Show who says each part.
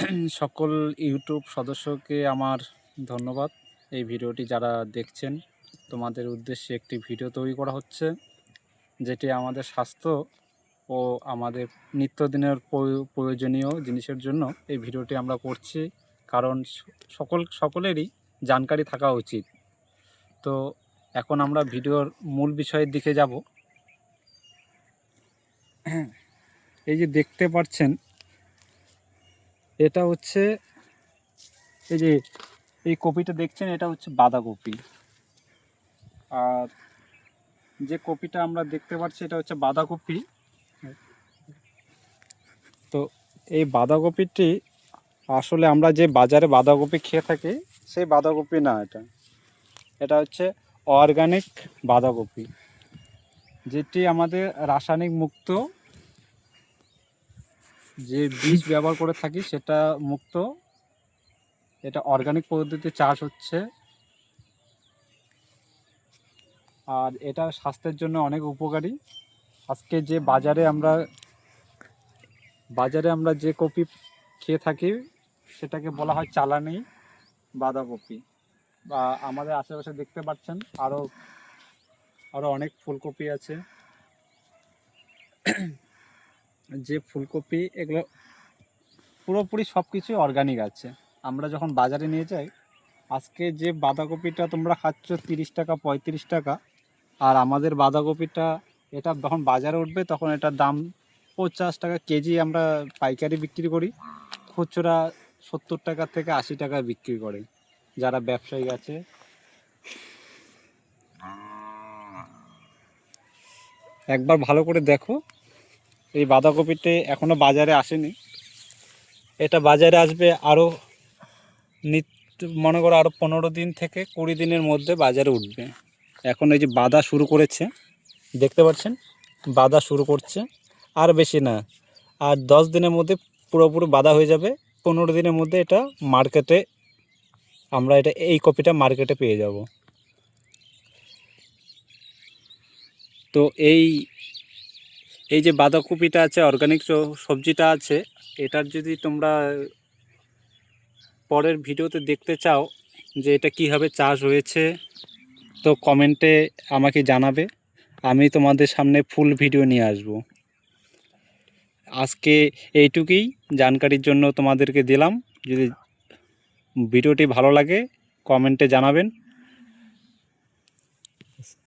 Speaker 1: সকল ইউটিউব সদস্যকে আমার ধন্যবাদ। এই ভিডিওটি যারা দেখছেন, তোমাদের উদ্দেশ্যে একটি ভিডিও তৈরি করা হচ্ছে, যেটি আমাদের স্বাস্থ্য ও আমাদের নিত্যদিনের প্রয়ো- প্রয়োজনীয় জিনিসের জন্য এই ভিডিওটি আমরা করছি, কারণ সকল, সকলেরই জানকারি থাকা উচিত। তো এখন আমরা ভিডিওর মূল বিষয়ের দিকে যাব। এই যে দেখতে পাচ্ছেন এটা হচ্ছে এই যে এই কপিটা দেখছেন, এটা হচ্ছে বাঁধাকপি। আর যে কপিটা আমরা দেখতে পাচ্ছি, এটা হচ্ছে বাঁধাকপি। তো এই বাঁধাকপিটি আসলে আমরা যে বাজারে বাঁধাকপি খেয়ে থাকি, সেই বাঁধাকপি না এটা। এটা হচ্ছে অর্গানিক বাঁধাকপি, যেটি আমাদের রাসায়নিক মুক্ত যে বীজ ব্যবহার করে থাকি সেটা মুক্ত। এটা অর্গানিক পদ্ধতিতে চাষ হচ্ছে। আর এটা স্বাস্থ্যের জন্য অনেক উপকারী। আজকে যে বাজারে আমরা বাজারে আমরা যে কপি খেয়ে থাকি, সেটাকে বলা হয় চালানি বাঁধাকপি। বা আমাদের আশেপাশে দেখতে পাচ্ছেন আরও আরও অনেক ফুলকপি আছে। যে ফুলকপি এগুলো পুরোপুরি সব কিছুই অর্গানিক আছে। আমরা যখন বাজারে নিয়ে যাই, আজকে যে বাঁধাকপিটা তোমরা খাচ্ছ তিরিশ টাকা, পঁয়ত্রিশ টাকা, আর আমাদের বাঁধাকপিটা এটা যখন বাজারে উঠবে, তখন এটার দাম পঞ্চাশ টাকা কেজি আমরা পাইকারি বিক্রি করি। খুচরা সত্তর টাকা থেকে আশি টাকা বিক্রি করে। যারা ব্যবসায়ী আছে, একবার ভালো করে দেখো। এই বাঁধাকপিতে এখনও বাজারে আসেনি। এটা বাজারে আসবে আরও নিত্য মনে করো আরও পনেরো দিন থেকে কুড়ি দিনের মধ্যে বাজারে উঠবে। এখন এই যে বাঁধা শুরু করেছে, দেখতে পাচ্ছেন? বাঁধা শুরু করছে, আর বেশি না। আর দশ দিনের মধ্যে পুরোপুরি বাঁধা হয়ে যাবে। পনেরো দিনের মধ্যে এটা মার্কেটে, আমরা এটা, এই কপিটা মার্কেটে পেয়ে যাব। তো এই এই যে বাঁধাকপিটা আছে অর্গানিক সবজিটা আছে, এটার যদি তোমরা পরের ভিডিওতে দেখতে চাও যে এটা কীভাবে চাষ হয়েছে, তো কমেন্টে আমাকে জানাবে। আমি তোমাদের সামনে ফুল ভিডিও নিয়ে আসব। আজকে এইটুকুই, জানকারির জন্য তোমাদেরকে দিলাম। যদি ভিডিওটি ভালো লাগে কমেন্টে জানাবেন।